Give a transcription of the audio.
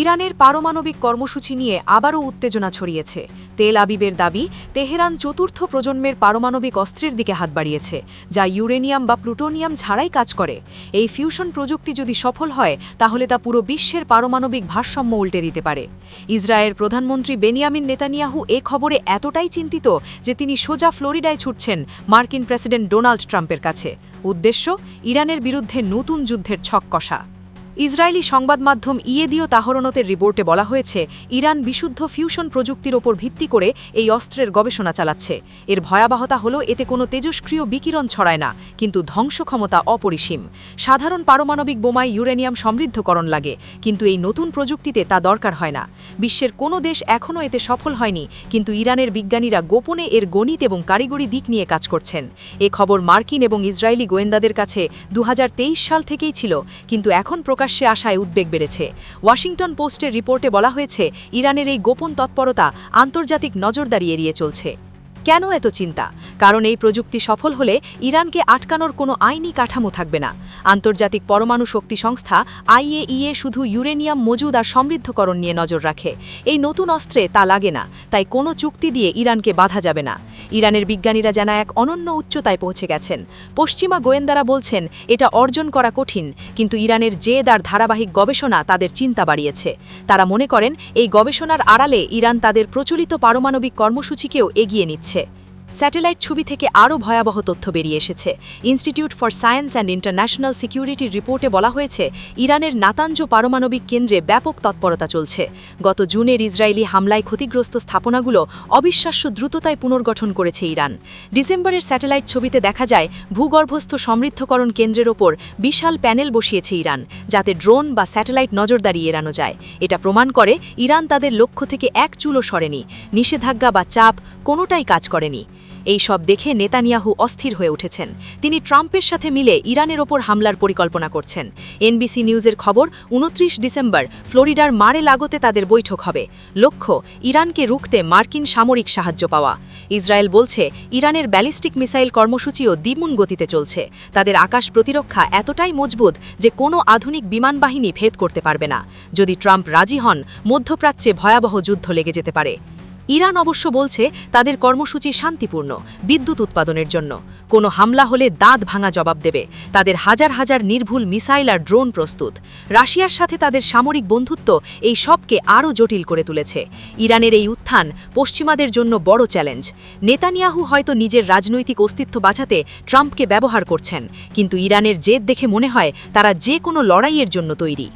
ইরানের পারমাণবিক কর্মসূচি নিয়ে আবারও উত্তেজনা ছড়িয়েছে। তেল আবিবের দাবি, তেহরান চতুর্থ প্রজন্মের পারমাণবিক অস্ত্রের দিকে হাত বাড়িয়েছে, যা ইউরেনিয়াম বা প্লুটোনিয়াম ছাড়াই কাজ করে। এই ফিউশন প্রযুক্তি যদি সফল হয়, তাহলে তা পুরো বিশ্বের পারমাণবিক ভারসাম্য উল্টে দিতে পারে। ইসরায়েল প্রধানমন্ত্রী বেনিয়ামিন নেতানিয়াহু এ খবরে এতটাই চিন্তিত যে তিনি সোজা ফ্লোরিডায় ছুটছেন মার্কিন প্রেসিডেন্ট ডোনাল্ড ট্রাম্পের কাছে। উদ্দেশ্য, ইরানের বিরুদ্ধে নতুন যুদ্ধের ছক কষা ইসরায়েলি সংবাদ মাধ্যম ইয়েদিও তাহরণতের রিপোর্টে বলা হয়েছে, ইরান বিশুদ্ধ ফিউশন প্রযুক্তির ওপর ভিত্তি করে এই অস্ত্রের গবেষণা চালাচ্ছে। এর ভয়াবহতা হল, এতে কোনো তেজস্ক্রিয় বিকিরণ ছড়ায় না, কিন্তু ধ্বংস ক্ষমতা অপরিসীম। সাধারণ পারমাণবিক বোমায় ইউরেনিয়াম সমৃদ্ধকরণ লাগে, কিন্তু এই নতুন প্রযুক্তিতে তা দরকার হয় না। বিশ্বের কোনো দেশ এখনও এতে সফল হয়নি, কিন্তু ইরানের বিজ্ঞানীরা গোপনে এর গণিত এবং কারিগরি দিক নিয়ে কাজ করছেন। এ খবর মার্কিন এবং ইসরায়েলি গোয়েন্দাদের কাছে দু হাজার তেইশ সাল থেকেই ছিল, কিন্তু এখন প্রকাশ্যে আসায় উদ্বেগ বেড়েছে। ওয়াশিংটন পোস্টের রিপোর্টে বলা হয়েছে, ইরানের এই গোপন তৎপরতা আন্তর্জাতিক নজরদারি এড়িয়ে চলছে। কেন এত চিন্তা? কারণ এই প্রযুক্তি সফল হলে ইরানকে আটকানোর কোনো আইনি কাঠামো থাকবে না। আন্তর্জাতিক পরমাণু শক্তি সংস্থা আইএইএ শুধু ইউরেনিয়াম মজুদ আর সমৃদ্ধকরণ নিয়ে নজর রাখে। এই নতুন অস্ত্রে তা লাগে না, তাই কোনো চুক্তি দিয়ে ইরানকে বাধা যাবে না। ইরানের বিজ্ঞানীরা যেন এক অনন্য উচ্চতায় পৌঁছে গেছেন। পশ্চিমা গোয়েন্দারা বলছেন, এটা অর্জন করা কঠিন, কিন্তু ইরানের জেদ আর ধারাবাহিক গবেষণা তাদের চিন্তা বাড়িয়েছে। তারা মনে করেন, এই গবেষণার আড়ালে ইরান তাদের প্রচলিত পারমাণবিক কর্মসূচিকেও এগিয়ে নিচ্ছে। noche. স্যাটেলাইট ছবি থেকে আরও ভয়াবহ তথ্য বেরিয়ে এসেছে। Institute for Science and International সিকিউরিটির রিপোর্টে বলা হয়েছে, ইরানের নাতাঞ্জ পারমাণবিক কেন্দ্রে ব্যাপক তৎপরতা চলছে। গত জুনের ইসরায়েলি হামলায় ক্ষতিগ্রস্ত স্থাপনাগুলো অবিশ্বাস্য দ্রুততায় পুনর্গঠন করেছে ইরান। ডিসেম্বরের স্যাটেলাইট ছবিতে দেখা যায়, ভূগর্ভস্থ সমৃদ্ধকরণ কেন্দ্রের ওপর বিশাল প্যানেল বসিয়েছে ইরান, যাতে ড্রোন বা স্যাটেলাইট নজরদারি এড়ানো যায়। এটা প্রমাণ করে, ইরান তাদের লক্ষ্য থেকে এক চুলো সরেনি। নিষেধাজ্ঞা বা চাপ কোনোটাই কাজ করেনি। এই সব দেখে নেতানিয়াহু অস্থির হয়ে উঠেছেন। তিনি ট্রাম্পের সাথে মিলে ইরানের ওপর হামলার পরিকল্পনা করছেন। এনবিসি নিউজের খবর, উনত্রিশ ডিসেম্বর, ফ্লোরিডার মারে লাগোতে তাদের বৈঠক হবে। লক্ষ্য, ইরানকে রুখতে মার্কিন সামরিক সাহায্য পাওয়া। ইসরায়েল বলছে, ইরানের ব্যালিস্টিক মিসাইল কর্মসূচিও দ্বিমুন গতিতে চলছে। তাদের আকাশ প্রতিরক্ষা এতটাই মজবুত যে কোনো আধুনিক বিমান বাহিনী ভেদ করতে পারবে না। যদি ট্রাম্প রাজি হন, মধ্যপ্রাচ্যে ভয়াবহ যুদ্ধ লেগে যেতে পারে। ইরান অবশ্য বলছে তাদের কর্মসূচি শান্তিপূর্ণ, বিদ্যুৎ উৎপাদনের জন্য। কোনো হামলা হলে দাঁত ভাঙা জবাব দেবে। তাদের হাজার হাজার নির্ভুল মিসাইল আর ড্রোন প্রস্তুত। রাশিয়ার সাথে তাদের সামরিক বন্ধুত্ব এই সবকে আরও জটিল করে তুলেছে। ইরানের এই উত্থান পশ্চিমাদের জন্য বড় চ্যালেঞ্জ। নেতানিয়াহু হয়তো নিজের রাজনৈতিক অস্তিত্ব বাঁচাতে ট্রাম্পকে ব্যবহার করছেন, কিন্তু ইরানের জেদ দেখে মনে হয় তারা যে কোনো লড়াইয়ের জন্য তৈরি।